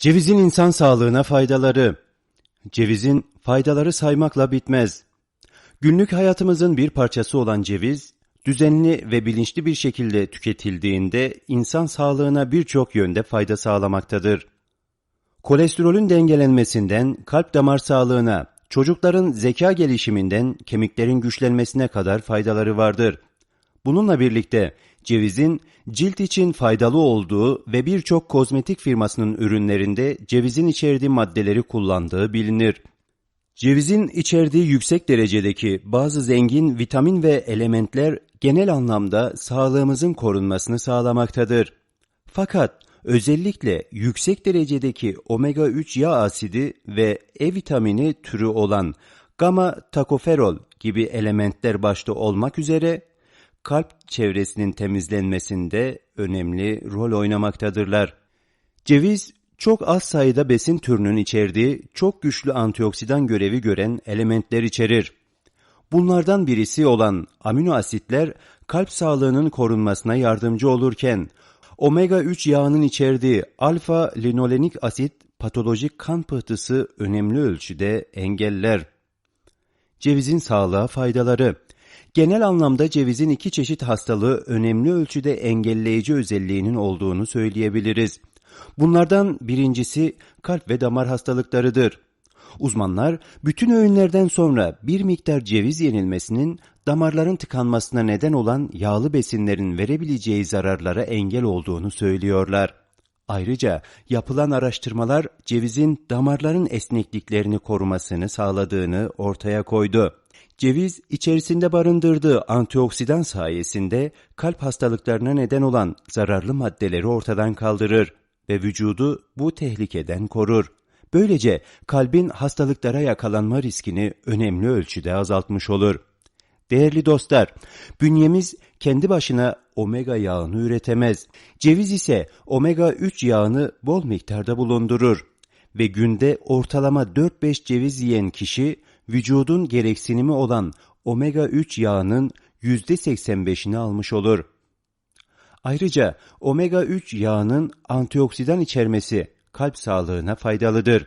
Cevizin insan sağlığına faydaları. Cevizin faydaları saymakla bitmez. Günlük hayatımızın bir parçası olan ceviz, düzenli ve bilinçli bir şekilde tüketildiğinde insan sağlığına birçok yönde fayda sağlamaktadır. Kolesterolün dengelenmesinden kalp damar sağlığına, çocukların zeka gelişiminden kemiklerin güçlenmesine kadar faydaları vardır. Bununla birlikte cevizin cilt için faydalı olduğu ve birçok kozmetik firmasının ürünlerinde cevizin içerdiği maddeleri kullandığı bilinir. Cevizin içerdiği yüksek derecedeki bazı zengin vitamin ve elementler genel anlamda sağlığımızın korunmasını sağlamaktadır. Fakat özellikle yüksek derecedeki omega 3 yağ asidi ve E vitamini türü olan gamma takoferol gibi elementler başta olmak üzere kalp çevresinin temizlenmesinde önemli rol oynamaktadırlar. Ceviz çok az sayıda besin türünün içerdiği çok güçlü antioksidan görevi gören elementler içerir. Bunlardan birisi olan amino asitler kalp sağlığının korunmasına yardımcı olurken omega 3 yağının içerdiği alfa linolenik asit patolojik kan pıhtısı önemli ölçüde engeller. Cevizin sağlığa faydaları Genel anlamda cevizin iki çeşit hastalığı önemli ölçüde engelleyici özelliğinin olduğunu söyleyebiliriz. Bunlardan birincisi kalp ve damar hastalıklarıdır. Uzmanlar bütün öğünlerden sonra bir miktar ceviz yenilmesinin damarların tıkanmasına neden olan yağlı besinlerin verebileceği zararlara engel olduğunu söylüyorlar. Ayrıca yapılan araştırmalar cevizin damarların esnekliklerini korumasını sağladığını ortaya koydu. Ceviz içerisinde barındırdığı antioksidan sayesinde kalp hastalıklarına neden olan zararlı maddeleri ortadan kaldırır ve vücudu bu tehlikeden korur. Böylece kalbin hastalıklara yakalanma riskini önemli ölçüde azaltmış olur. Değerli dostlar, bünyemiz kendi başına omega yağını üretemez. Ceviz ise omega 3 yağını bol miktarda bulundurur ve günde ortalama 4-5 ceviz yiyen kişi vücudun gereksinimi olan omega 3 yağının %85'ini almış olur. Ayrıca omega 3 yağının antioksidan içermesi kalp sağlığına faydalıdır.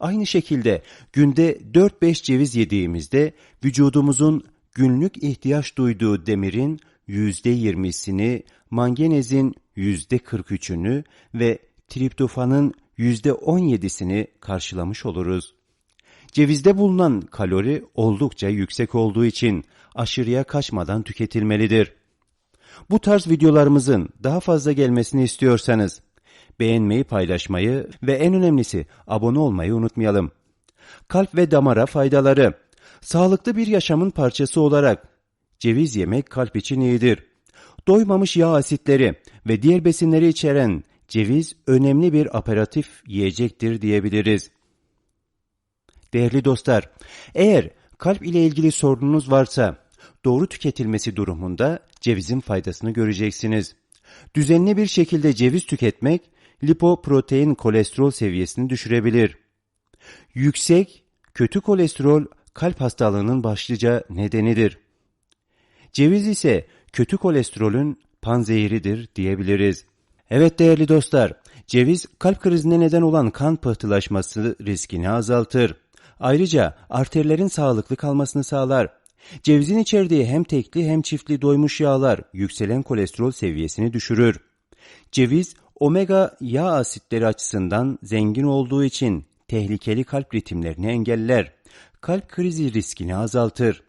Aynı şekilde günde 4-5 ceviz yediğimizde vücudumuzun günlük ihtiyaç duyduğu demirin %20'sini, manganezin %43'ünü ve triptofanın %17'sini karşılamış oluruz. Cevizde bulunan kalori oldukça yüksek olduğu için aşırıya kaçmadan tüketilmelidir. Bu tarz videolarımızın daha fazla gelmesini istiyorsanız beğenmeyi, paylaşmayı ve en önemlisi abone olmayı unutmayalım. Kalp ve damara faydaları. Sağlıklı bir yaşamın parçası olarak ceviz yemek kalp için iyidir. Doymamış yağ asitleri ve diğer besinleri içeren ceviz önemli bir aperatif yiyecektir diyebiliriz. Değerli dostlar, eğer kalp ile ilgili sorununuz varsa doğru tüketilmesi durumunda cevizin faydasını göreceksiniz. Düzenli bir şekilde ceviz tüketmek lipoprotein kolesterol seviyesini düşürebilir. Yüksek, kötü kolesterol kalp hastalığının başlıca nedenidir. Ceviz ise kötü kolesterolün panzehiridir diyebiliriz. Evet değerli dostlar, ceviz kalp krizine neden olan kan pıhtılaşması riskini azaltır. Ayrıca arterlerin sağlıklı kalmasını sağlar. Cevizin içerdiği hem tekli hem çiftli doymuş yağlar yükselen kolesterol seviyesini düşürür. Ceviz omega yağ asitleri açısından zengin olduğu için tehlikeli kalp ritimlerini engeller. Kalp krizi riskini azaltır.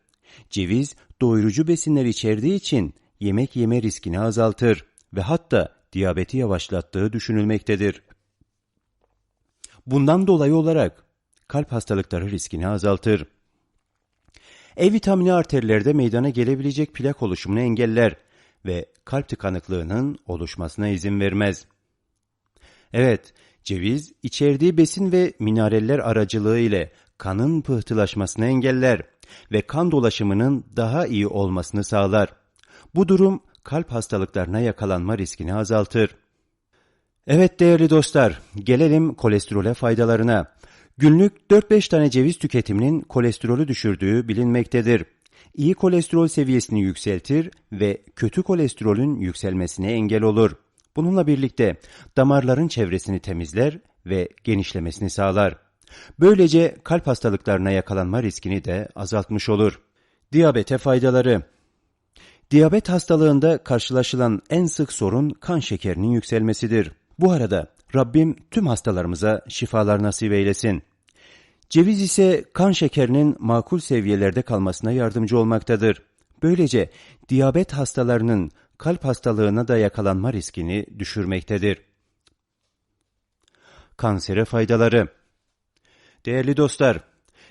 Ceviz doyurucu besinler içerdiği için yemek yeme riskini azaltır ve hatta diyabeti yavaşlattığı düşünülmektedir. Bundan dolayı olarak kalp hastalıkları riskini azaltır. E vitamini arterlerde meydana gelebilecek plak oluşumunu engeller ve kalp tıkanıklığının oluşmasına izin vermez. Evet, ceviz içerdiği besin ve mineraller aracılığı ile kanın pıhtılaşmasını engeller ve kan dolaşımının daha iyi olmasını sağlar. Bu durum kalp hastalıklarına yakalanma riskini azaltır. Evet değerli dostlar, gelelim kolesterole faydalarına. Günlük 4-5 tane ceviz tüketiminin kolesterolü düşürdüğü bilinmektedir. İyi kolesterol seviyesini yükseltir ve kötü kolesterolün yükselmesine engel olur. Bununla birlikte damarların çevresini temizler ve genişlemesini sağlar. Böylece kalp hastalıklarına yakalanma riskini de azaltmış olur. Diyabete faydaları Diyabet hastalığında karşılaşılan en sık sorun kan şekerinin yükselmesidir. Bu arada Rabbim tüm hastalarımıza şifalar nasip eylesin. Ceviz ise kan şekerinin makul seviyelerde kalmasına yardımcı olmaktadır. Böylece diyabet hastalarının kalp hastalığına da yakalanma riskini düşürmektedir. Kansere faydaları Değerli dostlar,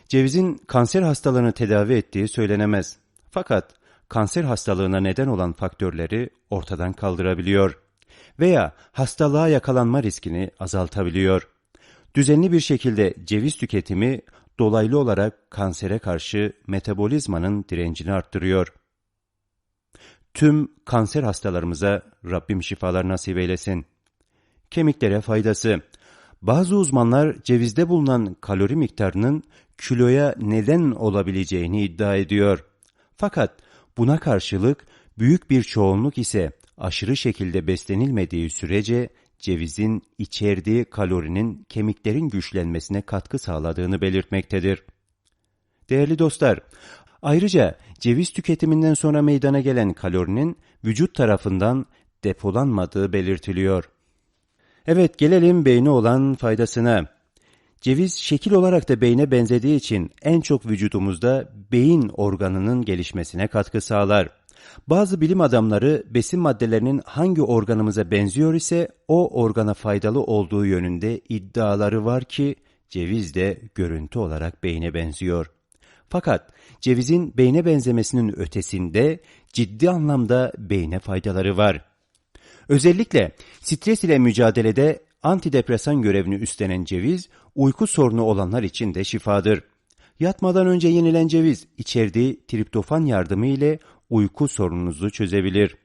cevizin kanser hastalığını tedavi ettiği söylenemez. Fakat kanser hastalığına neden olan faktörleri ortadan kaldırabiliyor veya hastalığa yakalanma riskini azaltabiliyor. Düzenli bir şekilde ceviz tüketimi dolaylı olarak kansere karşı metabolizmanın direncini arttırıyor. Tüm kanser hastalarımıza Rabbim şifalar nasip eylesin. Kemiklere faydası. Bazı uzmanlar cevizde bulunan kalori miktarının kiloya neden olabileceğini iddia ediyor. Fakat buna karşılık büyük bir çoğunluk ise aşırı şekilde beslenilmediği sürece cevizin içerdiği kalorinin kemiklerin güçlenmesine katkı sağladığını belirtmektedir. Değerli dostlar, ayrıca ceviz tüketiminden sonra meydana gelen kalorinin vücut tarafından depolanmadığı belirtiliyor. Evet gelelim beyne olan faydasına. Ceviz şekil olarak da beyne benzediği için en çok vücudumuzda beyin organının gelişmesine katkı sağlar. Bazı bilim adamları besin maddelerinin hangi organımıza benziyor ise o organa faydalı olduğu yönünde iddiaları var ki ceviz de görüntü olarak beyne benziyor. Fakat cevizin beyne benzemesinin ötesinde ciddi anlamda beyne faydaları var. Özellikle stres ile mücadelede antidepresan görevini üstlenen ceviz, uyku sorunu olanlar için de şifadır. Yatmadan önce yenilen ceviz içerdiği triptofan yardımı ile uyku sorununuzu çözebilir.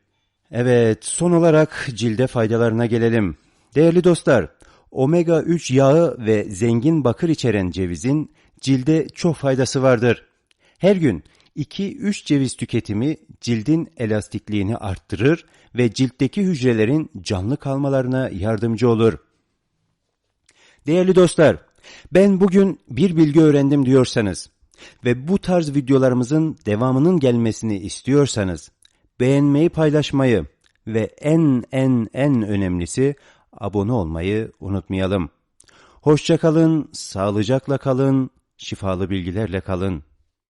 Evet, son olarak cilde faydalarına gelelim. Değerli dostlar, omega 3 yağı ve zengin bakır içeren cevizin cilde çok faydası vardır. Her gün 2-3 ceviz tüketimi cildin elastikliğini arttırır ve ciltteki hücrelerin canlı kalmalarına yardımcı olur. Değerli dostlar, ben bugün bir bilgi öğrendim diyorsanız ve bu tarz videolarımızın devamının gelmesini istiyorsanız beğenmeyi paylaşmayı ve en en en önemlisi abone olmayı unutmayalım. Hoşçakalın, sağlıcakla kalın, şifalı bilgilerle kalın.